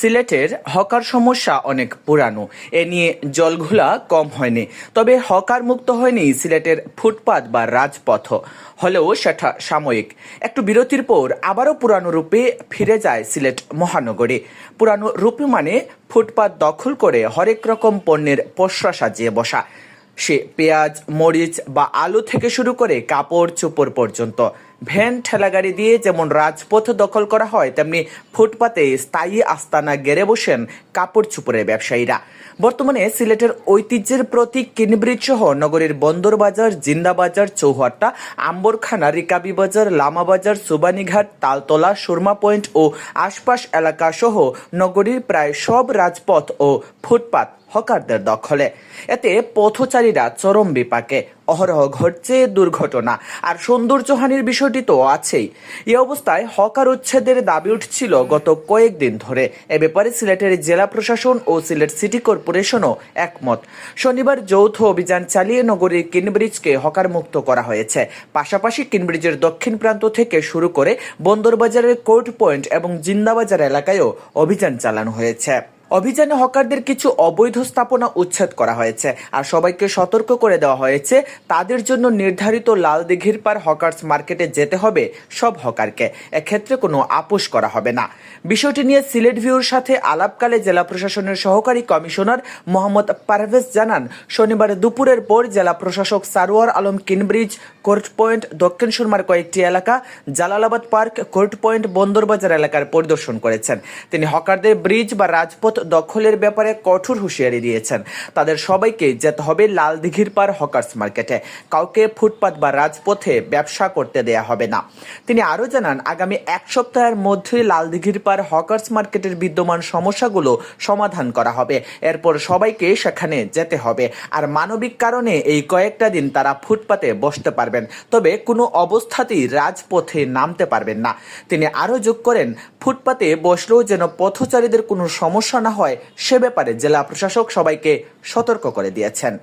সিলেটের হকার সমস্যা অনেক পুরানো। এ নিয়ে জলঘোলা কম হয়নি। তবে হকার মুক্ত হয়নি সিলেটের ফুটপাত বা রাজপথ। হলেও সেটা সাময়িক। একটু বিরতির পর আবারও পুরানো রূপে ফিরে যায় সিলেট মহানগরী। পুরানো রূপে মানে ফুটপাত দখল করে হরেক রকম পণ্যের পসরা সাজিয়ে বসা। সে পেঁয়াজ, মরিচ বা আলু থেকে শুরু করে কাপড় চোপড় পর্যন্ত। ভ্যান ঠেলাগাড়ি দিয়ে যেমন রাজপথ দখল করা হয়, তেমনি ফুটপাতে স্থায়ী আস্তানা গেড়ে বসেন কাপড় চোপড়ের ব্যবসায়ীরা। বর্তমানে সিলেটের ঐতিহ্যের প্রতীক কিনব্রিজ সহ নগরীর বন্দর বাজার, জিন্দা বাজার, চৌহাট্টা, আম্বরখানা, রিকাবি বাজার, লামা বাজার, সুবানীঘাট, তালতলা, সুরমা পয়েন্ট ও আশপাশ এলাকা সহ নগরীর প্রায় সব রাজপথ ও ফুটপাত হকারদের দখলে। এতে পথচারীরা চরম বিপাকে। অহরহ ঘটছে দুর্ঘটনা। আর সৌন্দর্যহানির বিষয়টি তো আছেই। এ অবস্থায় হকার উচ্ছেদের দাবি উঠছিল গত কয়েকদিন ধরে। এ ব্যাপারে সিলেটের জেলা প্রশাসন ও সিলেট সিটি কর্পোরেশনও একমত। শনিবার যৌথ অভিযান চালিয়ে নগরীর কিনব্রিজকে হকার মুক্ত করা হয়েছে। পাশাপাশি কিনব্রিজের দক্ষিণ প্রান্ত থেকে শুরু করে বন্দরবাজারের কোর্ট পয়েন্ট এবং জিন্দাবাজার এলাকায়ও অভিযান চালানো হয়েছে। অভিযানে হকারদের কিছু অবৈধ স্থাপনা উচ্ছেদ করা হয়েছে আর সবাইকে সতর্ক করে দেওয়া হয়েছে। তাদের জন্য নির্ধারিত লাল দিঘির পার হকার্স মার্কেটে যেতে হবে সব হকারকে। এক্ষেত্রে কোনো আপোষ করা হবে না। বিষয়টি নিয়ে সিলেট ভিউর সাথে আলাপকালে জেলা প্রশাসনের সহকারী কমিশনার মোহাম্মদ পারভেজ জানান, শনিবার দুপুরের পর জেলা প্রশাসক Sarwar Alam Keane Bridge court point, দক্ষিণ সুরমার কয়েকটি এলাকা, Jalalabad park, court point, Bandarbazar এলাকার পরিদর্শন করেছেন। তিনি হকারদের ব্রিজ বা রাজপথ দখলের ব্যাপারে কঠোর হুঁশিয়ারি দিয়েছেন। তাদের সবাইকে যেতে হবে লাল দিঘির পার হকার্স মার্কেটে। কাউকে ফুটপাত বা রাজপথে ব্যবসা করতে দেয়া হবে না। তিনি আরও জানান, আগামী এক সপ্তাহের মধ্যে লাল দিঘির পার হকার্স মার্কেটের বিদ্যমান সমস্যাগুলো সমাধান করা হবে। এরপর সবাইকে সেখানে যেতে হবে। আর মানবিক কারণে এই কয়েকটা দিন তারা ফুটপাতে বসতে পারবেন। তবে কোনো অবস্থাতেই রাজপথে নামতে পারবেন না। তিনি আরও যোগ করেন, ফুটপাতে বসলেও যেন পথচারীদের কোনো সমস্যা না হয় সে ব্যাপারে জেলা প্রশাসক সবাইকে সতর্ক করে দিয়েছেন।